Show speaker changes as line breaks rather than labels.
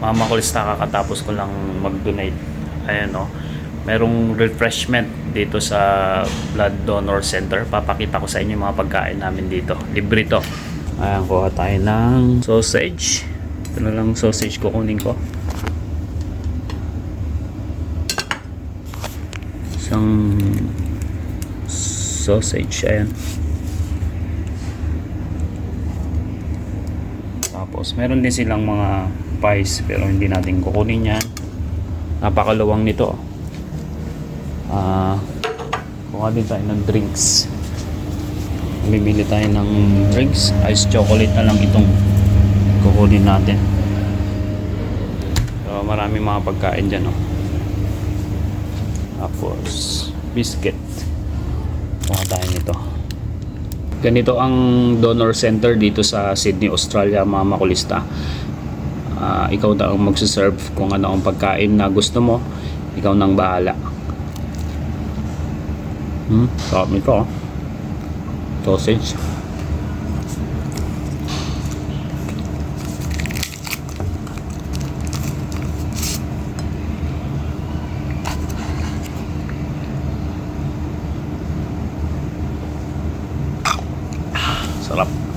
Mama Kulista kakatapos ko lang mag-donate. Ayan o. Merong refreshment dito sa Blood Donor Center. Papakita ko sa inyo yung mga pagkain namin dito. Libre to. Ayan, kuha tayo ng sausage. Ito na lang sausage kukunin ko. Isang sausage. Ayan. Tapos, meron din silang mga pies pero hindi natin kukunin yan. Napakaluwang nito. Ah, kuha din tayo ng drinks. Bibili tayo ng drinks. Ice chocolate na lang itong kukunin natin. So, marami mga pagkain dyan, oh. Tapos, biscuit. Kuha tayo nito. Ganito ang donor center dito sa Sydney, Australia, mga makulista. Ah, ikaw na ang magsaserve kung ano ang pagkain na gusto mo. Ikaw nang bahala. Hmm, sarap nito. oh. Sausage. Sarap.